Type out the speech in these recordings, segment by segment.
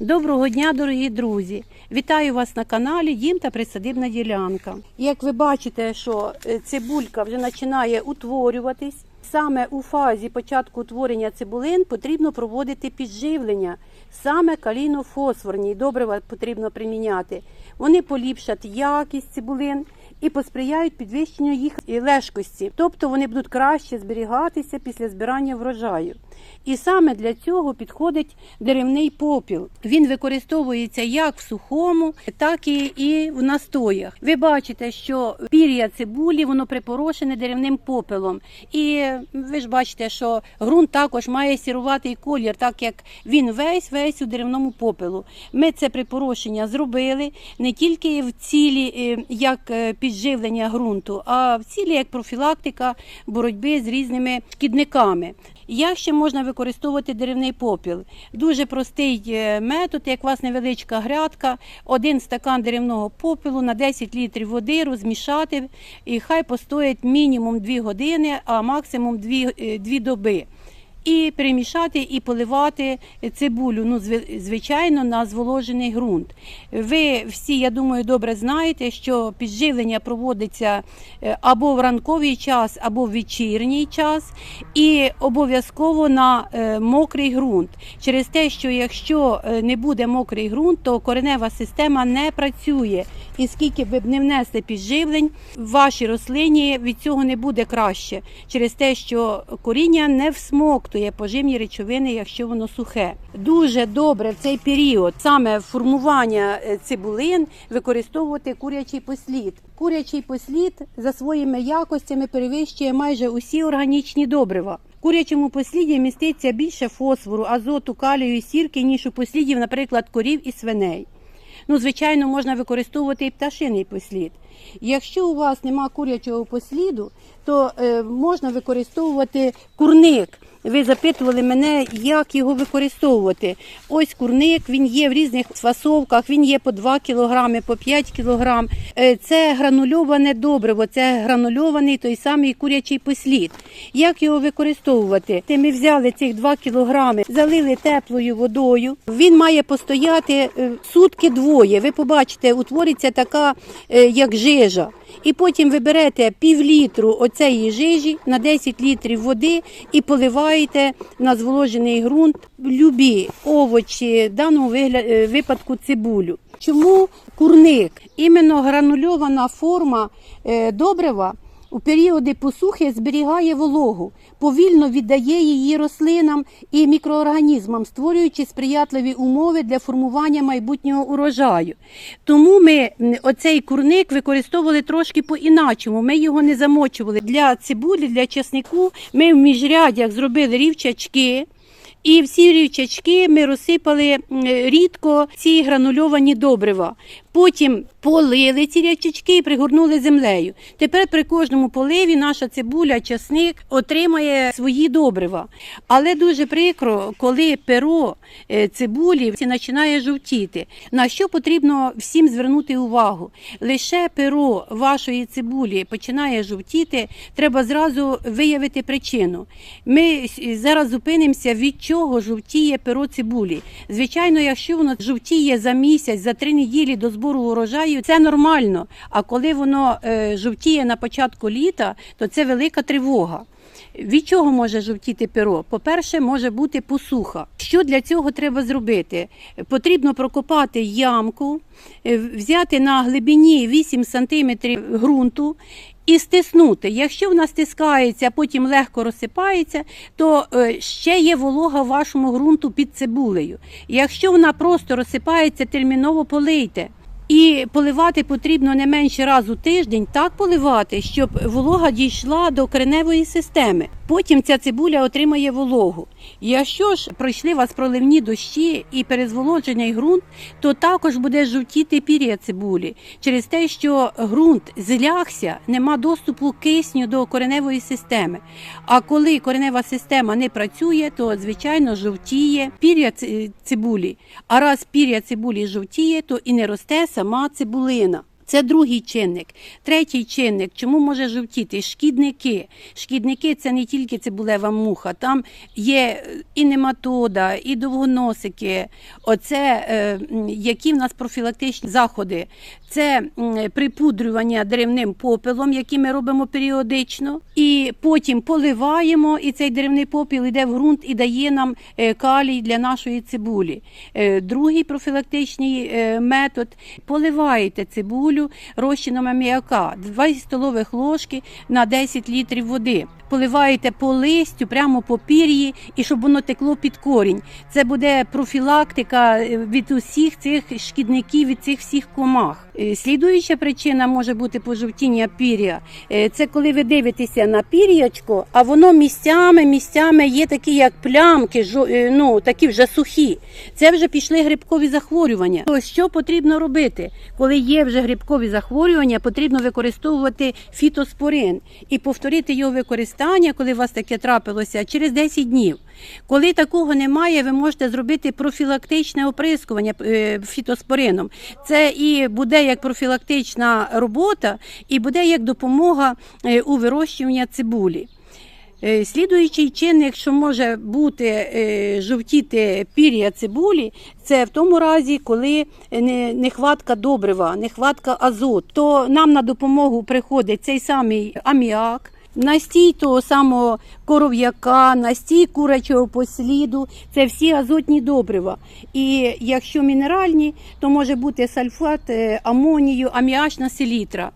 Доброго дня, дорогі друзі! Вітаю вас на каналі Дім та Присадибна ділянка. Як ви бачите, що е, цибулька вже починає утворюватись. Саме у фазі початку утворення цибулин потрібно проводити підживлення. Саме каліно-фосфорні добрива потрібно приміняти. Вони поліпшать якість цибулин і посприяють підвищенню їх лежкості, тобто вони будуть краще зберігатися після збирання врожаю. І саме для цього підходить деревний попіл. Він використовується як в сухому, так і, і в настоях. Ви бачите, що пір'я цибулі воно припорошене деревним попелом. І ви ж бачите, що ґрунт також має сіруватий колір, так як він весь весь у деревному попелу. Ми це припорошення зробили не тільки в цілі е, як е, підживлення ґрунту, а в цілі як профілактика боротьби з різними шкідниками. Як ще можна використовувати деревний попіл? Дуже простий е, метод, як вас невеличка грядка, один стакан деревного попелу на 10 літрів води розмішати, і хай постоять мінімум 2 години, а максимум 2, 2 доби. І перемішати і поливати цибулю, ну зви- звичайно, на зволожений ґрунт. Ви всі, я думаю, добре знаєте, що підживлення проводиться е, або в ранковий час, або в вечірній час, і обов'язково на е, мокрий ґрунт. Через те, що якщо е, не буде мокрий ґрунт, то коренева система не працює. І скільки ви б не внесли підживлень, вашій рослині від цього не буде краще, через те, що коріння не всмоктує поживні речовини, якщо воно сухе. Дуже добре в цей період саме формування е, цибулин використовувати курячий послід. Курячий послід за своїми якостями перевищує майже усі органічні добрива. В курячому посліді міститься більше фосфору, азоту, калію і сірки, ніж у послідів, наприклад, корів і свиней. Ну, звичайно, можна використовувати і пташиний послід. Якщо у вас нема курячого посліду, то е, можна використовувати курник. Ви запитували мене, як його використовувати. Ось курник, він є в різних фасовках, він є по 2 кг, по 5 кг. Е, Це гранульоване добриво, це гранульований той самий курячий послід. Як його використовувати? Ми взяли цих 2 кг, залили теплою водою. Він має постояти е, сутки двоє. Ви побачите, утвориться така, е, як жижа. І потім ви берете пів літру оцеї жижі на 10 літрів води і поливаєте на зволожений ґрунт любі овочі, в даному е, випадку цибулю. Чому курник? Іменно гранульована форма е, добрива у періоди посухи зберігає вологу, повільно віддає її рослинам і мікроорганізмам, створюючи сприятливі умови для формування майбутнього урожаю. Тому ми оцей курник використовували трошки по-іначому. Ми його не замочували. Для цибулі, для чеснику ми в міжрядях зробили рівчачки. І всі рівчачки ми розсипали рідко ці гранульовані добрива. Потім полили ці рівчачки і пригорнули землею. Тепер при кожному поливі наша цибуля, часник отримає свої добрива. Але дуже прикро, коли перо е, цибулі починає жовтіти. На що потрібно всім звернути увагу? Лише перо вашої цибулі починає жовтіти, треба зразу виявити причину. Ми зараз зупинимося, від чого жовтіє перо цибулі. Звичайно, якщо воно жовтіє за місяць, за три неділі до збору урожаю, це нормально. А коли воно е, жовтіє на початку літа, то це велика тривога. Від чого може жовтіти перо? По-перше, може бути посуха. Що для цього треба зробити? Потрібно прокопати ямку, е, взяти на глибині 8 см ґрунту і стиснути. Якщо вона стискається, потім легко розсипається, то е, ще є волога в вашому ґрунту під цибулею. Якщо вона просто розсипається, терміново полийте. І поливати потрібно не менше раз у тиждень, так поливати, щоб волога дійшла до кореневої системи. Потім ця цибуля отримає вологу. Якщо ж пройшли вас проливні дощі і перезволоджений ґрунт, то також буде жовтіти пір'я цибулі через те, що ґрунт злягся, нема доступу кисню до кореневої системи. А коли коренева система не працює, то звичайно жовтіє пір'я цибулі. А раз пір'я цибулі жовтіє, то і не росте сама цибулина. Це другий чинник. Третій чинник, чому може жовтіти? Шкідники. Шкідники це не тільки цибулева муха, там є і нематода, і довгоносики. Оце е, які в нас профілактичні заходи. Це припудрювання деревним попелом, який ми робимо періодично, і потім поливаємо, і цей деревний попіл йде в ґрунт і дає нам е, калій для нашої цибулі. Е, Другий профілактичний е, метод поливаєте цибулю розчином аміака 2 столових ложки на 10 літрів води. Поливаєте по листю, прямо по пір'ї, і щоб воно текло під корінь. Це буде профілактика е, від усіх цих шкідників, від цих всіх комах. Е, Слідуюча причина може бути пожовтіння пір'я. Е, Це коли ви дивитеся на пір'ячко, а воно місцями, місцями є такі, як плямки, е, ну такі вже сухі. Це вже пішли грибкові захворювання. То що потрібно робити? Коли є вже грибкові захворювання, потрібно використовувати фітоспорин і повторити його використання, коли у вас таке трапилося, через 10 днів. Коли такого немає, ви можете зробити профілактичне оприскування е, фітоспорином. Це і буде як профілактична робота, і буде як допомога е, у вирощуванні цибулі. Е, Слідуючий чинник, що може бути жовтіти пір'я цибулі, це в тому разі, коли нехватка добрива, нехватка азот, то нам на допомогу приходить цей самий аміак. Настій того самого коров'яка, настій курячого посліду це всі азотні добрива. І якщо мінеральні, то може бути сальфат е, амонію, аміачна селітра.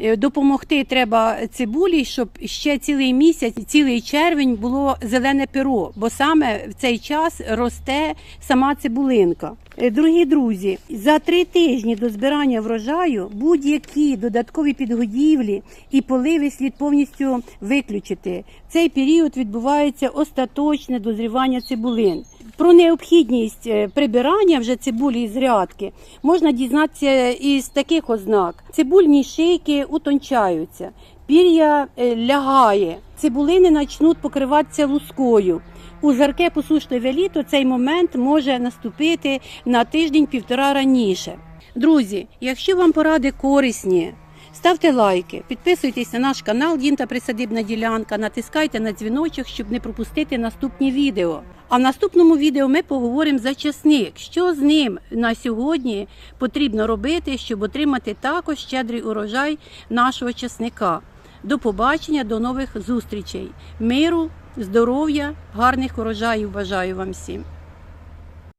Е, Допомогти треба цибулі, щоб ще цілий місяць, цілий червень було зелене перо, бо саме в цей час росте сама цибулинка. Е, Дорогі друзі, за три тижні до збирання врожаю будь-які додаткові підгодівлі і поливи слід повністю виключити. В цей період відбувається остаточне дозрівання цибулин. Про необхідність е, прибирання вже цибулі із грядки можна дізнатися із таких ознак: цибульні шийки утончаються, пір'я е, лягає, цибулини почнуть покриватися лускою. У жарке посушливе літо цей момент може наступити на тиждень-півтора раніше. Друзі, якщо вам поради корисні, ставте лайки, підписуйтесь на наш канал Дім та Присадибна ділянка, натискайте на дзвіночок, щоб не пропустити наступні відео. А в наступному відео ми поговоримо за часник, що з ним на сьогодні потрібно робити, щоб отримати також щедрий урожай нашого часника. До побачення, до нових зустрічей. Миру, здоров'я, гарних урожаїв бажаю вам всім.